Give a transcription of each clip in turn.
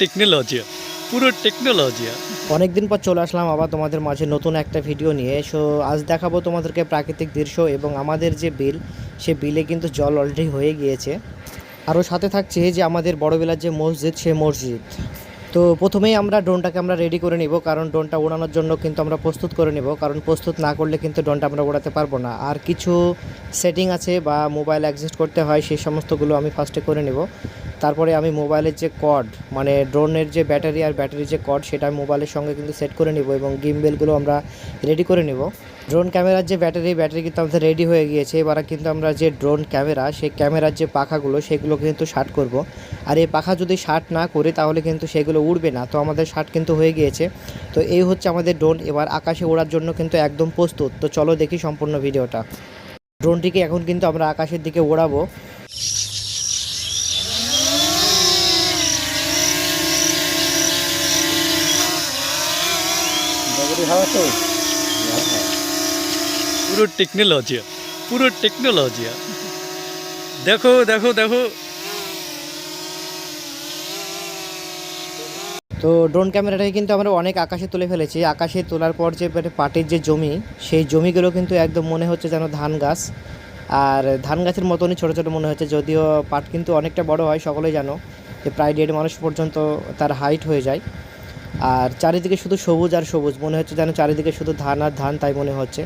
Technology পুরো technology অনেকদিন পর চলে আসলাম আবার তোমাদের মাঝে নতুন একটা ভিডিও নিয়ে। সো আজ দেখাবো তোমাদেরকে প্রাকৃতিক দৃশ্য এবং আমাদের যে বিল, সে বিলে কিন্তু জল অলরেডি হয়ে গিয়েছে। আরও সাথে থাকছে যে আমাদের বড়বেলার যে মসজিদ, সে মসজিদ। তো প্রথমেই আমরা ড্রোনটাকে আমরা রেডি করে নিব, কারণ ড্রোনটা ওড়ানোর জন্য কিন্তু আমরা প্রস্তুত করে নেব, কারণ প্রস্তুত না করলে কিন্তু ড্রোনটা আমরা ওড়াতে পারব না। আর কিছু সেটিং আছে বা মোবাইল অ্যাডজাস্ট করতে হয়, সেই সমস্তগুলো আমি ফার্স্টে করে নেব। তারপরে আমি মোবাইলের যে কর্ড মানে ড্রোনের যে ব্যাটারি আর ব্যাটারির যে কর্ড সেটা মোবাইলের সঙ্গে কিন্তু সেট করে নিব এবং গিমবেলগুলো আমরা রেডি করে নেব। ড্রোন ক্যামেরার যে ব্যাটারি ব্যাটারি কিন্তু আমাদের রেডি হয়ে গিয়েছে। এবার কিন্তু আমরা যে ড্রোন ক্যামেরা সেই ক্যামেরার যে পাখাগুলো, সেগুলো কিন্তু শার্ট করব। আর এই পাখা যদি শার্ট না করি, তাহলে কিন্তু সেগুলো উড়বে না। তো আমাদের শার্ট কিন্তু হয়ে গিয়েছে। তো এই হচ্ছে আমাদের ড্রোন এবার আকাশে ওড়ার জন্য কিন্তু একদম প্রস্তুত। তো চলো দেখি সম্পূর্ণ ভিডিওটা। ড্রোনটিকে এখন কিন্তু আমরা আকাশের দিকে ওড়াবো। পুরো টেকনোলজি পুরো টেকনোলজি দেখো দেখো দেখো। তো ড্রোন ক্যামেরাটাকে কিন্তু আমরা অনেক আকাশে তুলে ফেলেছি। আকাশে তোলার পর যে পাটের যে জমি, সেই জমিগুলো কিন্তু একদম মনে হচ্ছে যেন ধান গাছ। আর ধান গাছের মতনই ছোটো ছোটো মনে হচ্ছে, যদিও পাট কিন্তু অনেকটা বড় হয়, সকলেই জানো যে প্রায় দেড় মানুষ পর্যন্ত তার হাইট হয়ে যায়। আর চারিদিকে শুধু সবুজ আর সবুজ, মনে হচ্ছে যেন চারিদিকে শুধু ধান আর ধান তাই মনে হচ্ছে।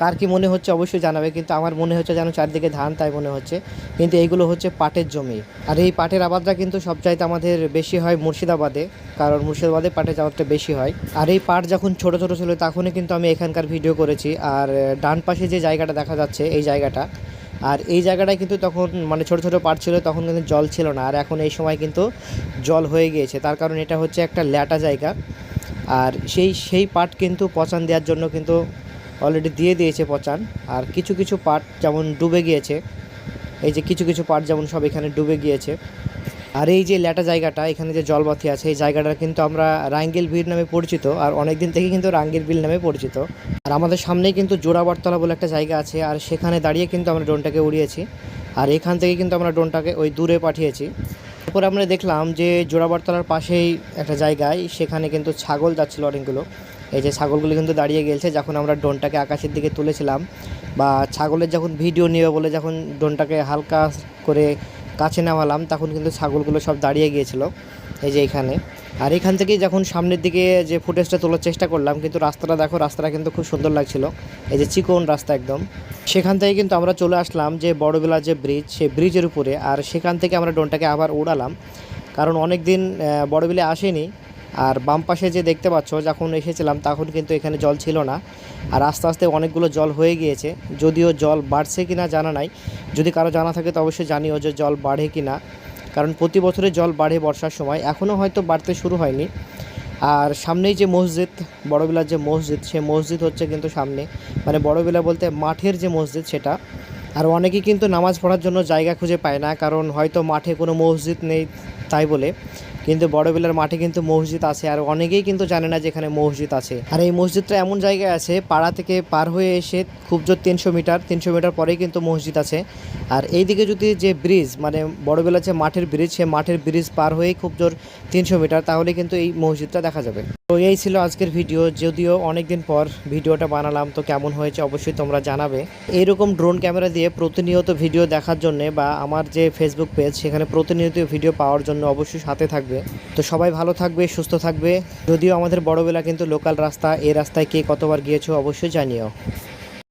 কার কি মনে হচ্ছে অবশ্যই জানাবে, কিন্তু আমার মনে হচ্ছে যেন চারদিকে ধান তাই মনে হচ্ছে। কিন্তু এইগুলো হচ্ছে পাটের জমি। আর এই পাটের আবাদটা কিন্তু সবচাইতে আমাদের বেশি হয় মুর্শিদাবাদে, কারণ মুর্শিদাবাদে পাটের আবাদটা বেশি হয়। আর এই পাট যখন ছোট ছোট ছিল, তখনই কিন্তু আমি এখানকার ভিডিও করেছি। আর ডান পাশে যে জায়গাটা দেখা যাচ্ছে, এই জায়গাটা, আর এই জায়গাটায় কিন্তু তখন মানে ছোট ছোট পাট ছিল, তখন কিন্তু জল ছিল না। আর এখন এই সময় কিন্তু জল হয়ে গিয়েছে। তার কারণ এটা হচ্ছে একটা ল্যাটা জায়গা। আর সেই সেই পাট কিন্তু পচান দেওয়ার জন্য কিন্তু অলরেডি দিয়ে দিয়েছে পচান। আর কিছু কিছু পাট যেমন ডুবে গিয়েছে, এই যে কিছু কিছু পাট যেমন সব এখানে ডুবে গিয়েছে। আর এই যে ল্যাটা জায়গাটা, এখানে যে জলবাতি আছে, এই জায়গাটা কিন্তু আমরা রাঙ্গিল বিল নামে পরিচিত, আর অনেক দিন থেকে কিন্তু রাঙ্গিল বিল নামে পরিচিত। আর আমাদের সামনেই কিন্তু জোড়াবরতলা বলে একটা জায়গা আছে, আর সেখানে দাঁড়িয়ে কিন্তু আমরা ড্রোনটাকে উড়িয়েছি। আর এখান থেকে কিন্তু আমরা ড্রোনটাকে ওই দূরে পাঠিয়েছি। তারপরে আমরা দেখলাম যে জোড়াবরতলার পাশেই একটা জায়গায়, সেখানে কিন্তু ছাগল যাচ্ছিল অনেকগুলো। এই যে ছাগলগুলো কিন্তু দাঁড়িয়ে গেছে যখন আমরা ড্রোনটাকে আকাশের দিকে তুলেছিলাম বা ছাগলের যখন ভিডিও নেবে বলে যখন ড্রোনটাকে হালকা করে কাছে নামালাম, তখন কিন্তু ছাগলগুলো সব দাঁড়িয়ে গিয়েছিল। এই যে এখানে। আর এখান থেকেই যখন সামনের দিকে যে ফুটেজটা তোলার চেষ্টা করলাম, কিন্তু রাস্তাটা দেখো, রাস্তাটা কিন্তু খুব সুন্দর লাগছিল। এই যে চিকন রাস্তা একদম। সেখান থেকে কিন্তু আমরা চলে আসলাম যে বড়বেলা যে ব্রিজ সেই ব্রিজের উপরে। আর সেখান থেকে আমরা ড্রোনটাকে আবার উড়ালাম। কারণ অনেক দিন বড়বেলে আসেনি। আর বাম পাশে যে দেখতে পাচ্ছ, যখন এসেছিলাম, তখন কিন্তু এখানে জল ছিল না। আর আস্তে আস্তে অনেকগুলো জল হয়ে গিয়েছে। যদিও জল বাড়ছে কি না জানা নাই। যদি কারও জানা থাকে, তো অবশ্যই জানিও যে জল বাড়ে কি না কারণ প্রতি বছরে জল বাড়ে বর্ষার সময়। এখনও হয়তো বাড়তে শুরু হয়নি। আর সামনেই যে মসজিদ, বড়বেলার যে মসজিদ, সে মসজিদ হচ্ছে কিন্তু সামনে। মানে বড়বেলা বলতে মাঠের যে মসজিদ সেটা। আর অনেকেই কিন্তু নামাজ পড়ার জন্য জায়গা খুঁজে পায় না, কারণ হয়তো মাঠে কোনো মসজিদ নেই তাই বলে। কিন্তু বড়বেলার মাঠে কিন্তু মসজিদ আছে। আর অনেকেই কিন্তু জানে না যে এখানে মসজিদ আছে। আর এই মসজিদটা এমন জায়গায় আছে, পাড়া থেকে পার হয়ে এসে খুব জোর তিনশো মিটার তিনশো মিটার পরেই কিন্তু মসজিদ আছে। আর এইদিকে যদি যে ব্রিজ মানে বড়বেলার যে মাঠের ব্রিজ সে মাঠের ব্রিজ পার হয়েই খুব জোর তিনশো মিটার, তাহলে কিন্তু এই মসজিদটা দেখা যাবে। তো এই ছিল আজকের ভিডিও, যদিও অনেক দিন পর ভিডিওটা বানালাম, তো কেমন হয়েছে অবশ্যই তোমরা জানাবে। এইরকম ড্রোন ক্যামেরা দিয়ে প্রতিনিয়ত ভিডিও দেখার জন্য বা আমার যে ফেসবুক পেজ সেখানে প্রতিনিয়ত ভিডিও পাওয়ার জন্য অবশ্যই সাথে থাকবে। তো সবাই ভালো থাকবে, সুস্থ থাকবে। যদিও আমাদের বড়বেলা কিন্তু লোকাল রাস্তা, এই রাস্তায় কে কতবার গিয়েছো অবশ্যই জানিও।